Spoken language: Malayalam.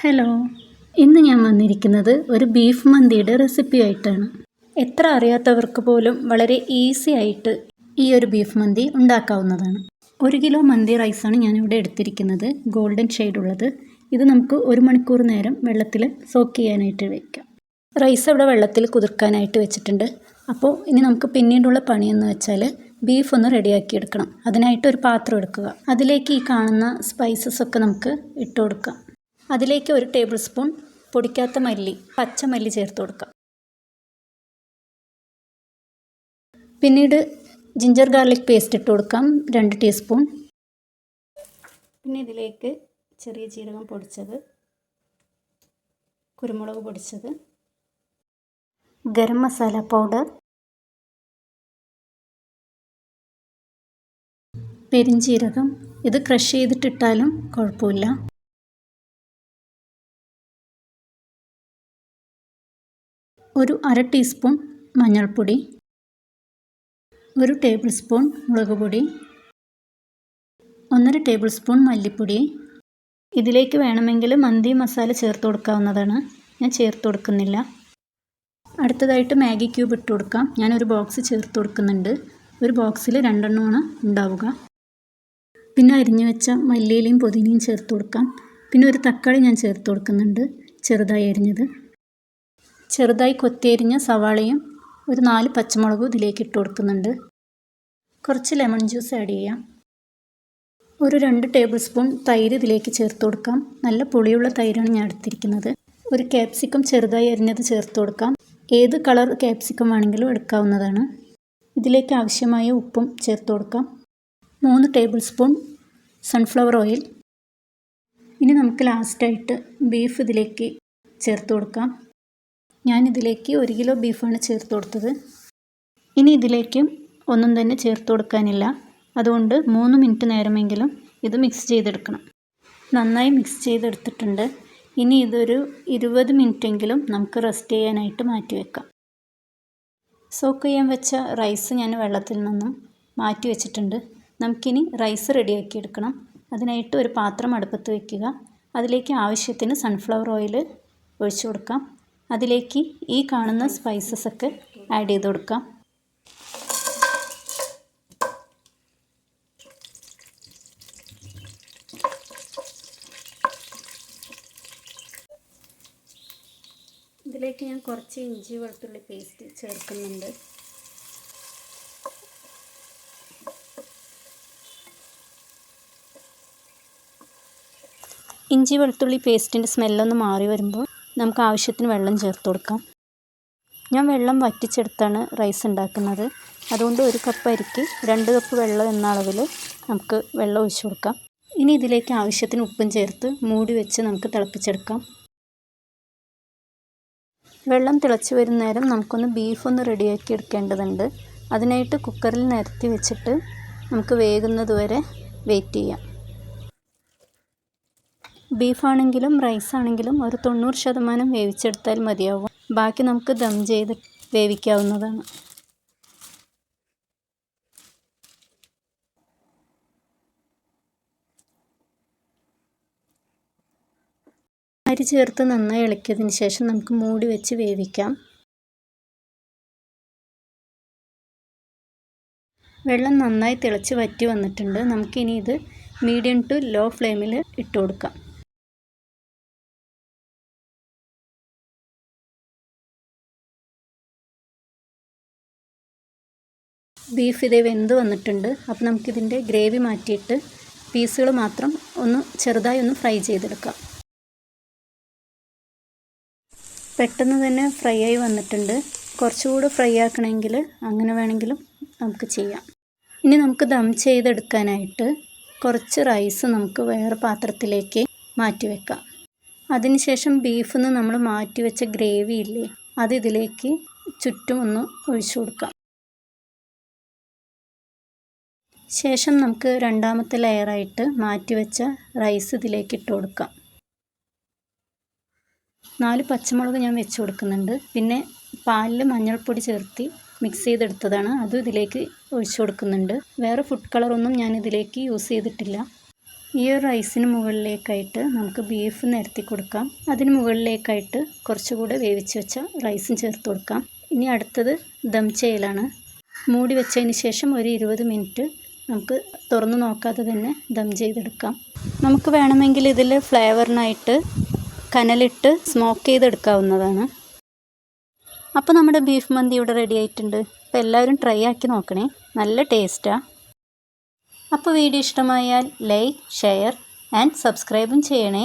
ഹലോ. ഇന്ന് ഞാൻ വന്നിരിക്കുന്നത് ഒരു ബീഫ് മന്തിയുടെ റെസിപ്പി ആയിട്ടാണ്. എത്ര അറിയാത്തവർക്ക് പോലും വളരെ ഈസി ആയിട്ട് ഈ ഒരു ബീഫ് മന്തി ഉണ്ടാക്കാവുന്നതാണ്. ഒരു കിലോ മന്തി റൈസാണ് ഞാനിവിടെ എടുത്തിരിക്കുന്നത്. ഗോൾഡൻ ഷെയ്ഡ് ഉള്ളത്. ഇത് നമുക്ക് ഒരു മണിക്കൂർ നേരം വെള്ളത്തിൽ സോക്ക് ചെയ്യാനായിട്ട് വയ്ക്കാം റൈസ് അവിടെ വെള്ളത്തിൽ കുതിർക്കാനായിട്ട് വെച്ചിട്ടുണ്ട്. അപ്പോൾ ഇനി നമുക്ക് പിന്നീടുള്ള പണിയെന്ന് വെച്ചാൽ ബീഫ് ഒന്ന് റെഡിയാക്കി എടുക്കണം. അതിനായിട്ട് ഒരു പാത്രം എടുക്കുക. അതിലേക്ക് ഈ കാണുന്ന സ്പൈസസ് ഒക്കെ നമുക്ക് ഇട്ട് കൊടുക്കാം. അതിലേക്ക് ഒരു ടേബിൾ സ്പൂൺ പൊടിക്കാത്ത മല്ലി പച്ച മല്ലി ചേർത്ത് കൊടുക്കാം. പിന്നീട് ജിഞ്ചർ ഗാർലിക് പേസ്റ്റ് ഇട്ട് കൊടുക്കാം രണ്ട് ടീസ്പൂൺ. പിന്നെ ഇതിലേക്ക് ചെറിയ ജീരകം പൊടിച്ചത് കുരുമുളക് പൊടിച്ചത് ഗരം മസാല പൗഡർ പെരിഞ്ചീരകം. ഇത് ക്രഷ് ചെയ്തിട്ടിട്ടാലും കുഴപ്പമില്ല. ഒരു അര ടീസ്പൂൺ മഞ്ഞൾപ്പൊടി ഒരു ടേബിൾ സ്പൂൺ മുളക് പൊടി ഒന്നര ടേബിൾ സ്പൂൺ മല്ലിപ്പൊടി. ഇതിലേക്ക് വേണമെങ്കിൽ മന്തി മസാല ചേർത്ത് കൊടുക്കാവുന്നതാണ്. ഞാൻ ചേർത്ത് കൊടുക്കുന്നില്ല. അടുത്തതായിട്ട് മാഗി ക്യൂബ് ഇട്ട് കൊടുക്കാം. ഞാനൊരു ബോക്സ് ചേർത്ത് കൊടുക്കുന്നുണ്ട്. ഒരു ബോക്സിൽ രണ്ടെണ്ണമാണ് ഉണ്ടാവുക. പിന്നെ അരിഞ്ഞു വെച്ച മല്ലിയിലയും പുതിനയും ചേർത്ത് കൊടുക്കാം. പിന്നെ ഒരു തക്കാളി ഞാൻ ചേർത്ത് കൊടുക്കുന്നുണ്ട് ചെറുതായി അരിഞ്ഞത്. ചെറുതായി കൊത്തിയരിഞ്ഞ സവാളയും ഒരു നാല് പച്ചമുളകും ഇതിലേക്ക് ഇട്ട് കൊടുക്കുന്നുണ്ട്. കുറച്ച് ലെമൺ ജ്യൂസ് ആഡ് ചെയ്യാം. ഒരു രണ്ട് ടേബിൾ സ്പൂൺ തൈര് ഇതിലേക്ക് ചേർത്ത് കൊടുക്കാം. നല്ല പുളിയുള്ള തൈരാണ് ഞാൻ എടുത്തിരിക്കുന്നത്. ഒരു ക്യാപ്സിക്കം ചെറുതായി അരിഞ്ഞത് ചേർത്ത് കൊടുക്കാം. ഏത് കളർ ക്യാപ്സിക്കം വേണമെങ്കിലും എടുക്കാവുന്നതാണ്. ഇതിലേക്ക് ആവശ്യമായ ഉപ്പും ചേർത്ത് കൊടുക്കാം. മൂന്ന് ടേബിൾ സ്പൂൺ സൺഫ്ലവർ ഓയിൽ. ഇനി നമുക്ക് ലാസ്റ്റായിട്ട് ബീഫ് ഇതിലേക്ക് ചേർത്ത് കൊടുക്കാം. ഞാനിതിലേക്ക് ഒരു കിലോ ബീഫാണ് ചേർത്ത് കൊടുത്തത്. ഇനി ഇതിലേക്ക് ഒന്നും തന്നെ ചേർത്ത് കൊടുക്കാനില്ല. അതുകൊണ്ട് മൂന്ന് മിനിറ്റ് നേരമെങ്കിലും ഇത് മിക്സ് ചെയ്തെടുക്കണം. നന്നായി മിക്സ് ചെയ്തെടുത്തിട്ടുണ്ട്. ഇനി ഇതൊരു ഇരുപത് മിനിറ്റെങ്കിലും നമുക്ക് റെസ്റ്റ് ചെയ്യാനായിട്ട് മാറ്റി വെക്കാം. സോക്ക് ചെയ്യാൻ വെച്ച റൈസ് ഞാൻ വെള്ളത്തിൽ നിന്നും മാറ്റി വെച്ചിട്ടുണ്ട്. നമുക്കിനി റൈസ് റെഡിയാക്കി എടുക്കണം അതിനായിട്ട് ഒരു പാത്രം അടുപ്പത്ത് വയ്ക്കുക അതിലേക്ക് ആവശ്യത്തിന് സൺഫ്ലവർ ഓയിൽ ഒഴിച്ചു കൊടുക്കാം. അതിലേക്ക് ഈ കാണുന്ന സ്പൈസസ് ഒക്കെ ആഡ് ചെയ്ത് കൊടുക്കാം. ഇതിലേക്ക് ഞാൻ കുറച്ച് ഇഞ്ചി വെളുത്തുള്ളി പേസ്റ്റ് ചേർക്കുന്നുണ്ട്. ഇഞ്ചി വെളുത്തുള്ളി പേസ്റ്റിന്റെ സ്മെല്ലൊന്ന് മാറി വരുമ്പോൾ നമുക്ക് ആവശ്യത്തിന് വെള്ളം ചേർത്ത് കൊടുക്കാം. ഞാൻ വെള്ളം വറ്റിച്ചെടുത്താണ് റൈസ് ഉണ്ടാക്കുന്നത്. അതുകൊണ്ട് ഒരു കപ്പ് അരിക്ക് രണ്ട് കപ്പ് വെള്ളം എന്ന അളവിൽ നമുക്ക് വെള്ളം ഒഴിച്ചു കൊടുക്കാം. ഇനി ഇതിലേക്ക് ആവശ്യത്തിന് ഉപ്പും ചേർത്ത് മൂടി വെച്ച് നമുക്ക് തിളപ്പിച്ചെടുക്കാം. വെള്ളം തിളച്ച് വരുന്ന നേരം നമുക്കൊന്ന് ബീഫ് ഒന്ന് റെഡിയാക്കി എടുക്കേണ്ടതുണ്ട്. അതിനായിട്ട് കുക്കറിൽ നിരത്തി വെച്ചിട്ട് നമുക്ക് വേകുന്നത് വരെ വെയിറ്റ് ചെയ്യാം. ബീഫാണെങ്കിലും റൈസ് ആണെങ്കിലും ഒരു തൊണ്ണൂറ് ശതമാനം വേവിച്ചെടുത്താൽ മതിയാവും. ബാക്കി നമുക്ക് ദം ചെയ്ത് വേവിക്കാവുന്നതാണ്. അരി ചേർത്ത് നന്നായി ഇളക്കിയതിന് ശേഷം നമുക്ക് മൂടി വെച്ച് വേവിക്കാം. വെള്ളം നന്നായി തിളച്ച് വറ്റി വന്നിട്ടുണ്ട്. നമുക്കിനി ഇത് മീഡിയം ടു ലോ ഫ്ലെയിമിൽ ഇട്ട് കൊടുക്കാം. ബീഫ് ഇതേ വെന്ത് വന്നിട്ടുണ്ട്. അപ്പോൾ നമുക്കിതിന്റെ ഗ്രേവി മാറ്റിയിട്ട് പീസുകൾ മാത്രം ഒന്ന് ചെറുതായി ഒന്ന് ഫ്രൈ ചെയ്തെടുക്കാം. പെട്ടെന്ന് തന്നെ ഫ്രൈ ആയി വന്നിട്ടുണ്ട്. കുറച്ചുകൂടെ ഫ്രൈ ആക്കണമെങ്കിൽ അങ്ങനെ വേണമെങ്കിലും നമുക്ക് ചെയ്യാം. ഇനി നമുക്ക് ദം ചെയ്തെടുക്കാനായിട്ട് കുറച്ച് റൈസ് നമുക്ക് വേറെ പാത്രത്തിലേക്ക് മാറ്റി വെക്കാം. അതിനുശേഷം ബീഫിൽ നിന്ന് നമ്മൾ മാറ്റി വെച്ച ഗ്രേവി ഇല്ലേ അത് ഇതിലേക്ക് ചുറ്റും ഒന്ന് ഒഴിച്ചു കൊടുക്കാം. ശേഷം നമുക്ക് രണ്ടാമത്തെ ലെയറായിട്ട് മാറ്റി വെച്ച റൈസ് ഇതിലേക്ക് ഇട്ട് കൊടുക്കാം. നാല് പച്ചമുളക് ഞാൻ വെച്ച് കൊടുക്കുന്നുണ്ട്. പിന്നെ പാലിൽ മഞ്ഞൾപ്പൊടി ചേർത്തി മിക്സ് ചെയ്തെടുത്തതാണ്. അതും ഇതിലേക്ക് ഒഴിച്ചു കൊടുക്കുന്നുണ്ട്. വേറെ ഫുഡ് കളറൊന്നും ഞാൻ ഇതിലേക്ക് യൂസ് ചെയ്തിട്ടില്ല. ഈ ഒരു റൈസിന് മുകളിലേക്കായിട്ട് നമുക്ക് ബീഫ് നിരത്തി കൊടുക്കാം. അതിന് മുകളിലേക്കായിട്ട് കുറച്ചുകൂടെ വേവിച്ച് വെച്ച റൈസും ചേർത്ത് കൊടുക്കാം. ഇനി അടുത്തത് ദം ചെയ്യലാണ്. മൂടി വെച്ചതിന് ശേഷം ഒരു ഇരുപത് മിനിറ്റ് നമുക്ക് തുറന്ന് നോക്കാതെ തന്നെ ദം ചെയ്തെടുക്കാം. നമുക്ക് വേണമെങ്കിൽ ഇതിൽ ഫ്ലേവറിനായിട്ട് കനലിട്ട് സ്മോക്ക് ചെയ്തെടുക്കാവുന്നതാണ്. അപ്പോൾ നമ്മുടെ ബീഫ് മന്തി ഇവിടെ റെഡി ആയിട്ടുണ്ട്. അപ്പോൾ എല്ലാവരും ട്രൈ ആക്കി നോക്കണേ. നല്ല ടേസ്റ്റാണ് അപ്പോൾ വീഡിയോ ഇഷ്ടമായാൽ ലൈക്ക് ഷെയർ ആൻഡ് സബ്സ്ക്രൈബും ചെയ്യണേ.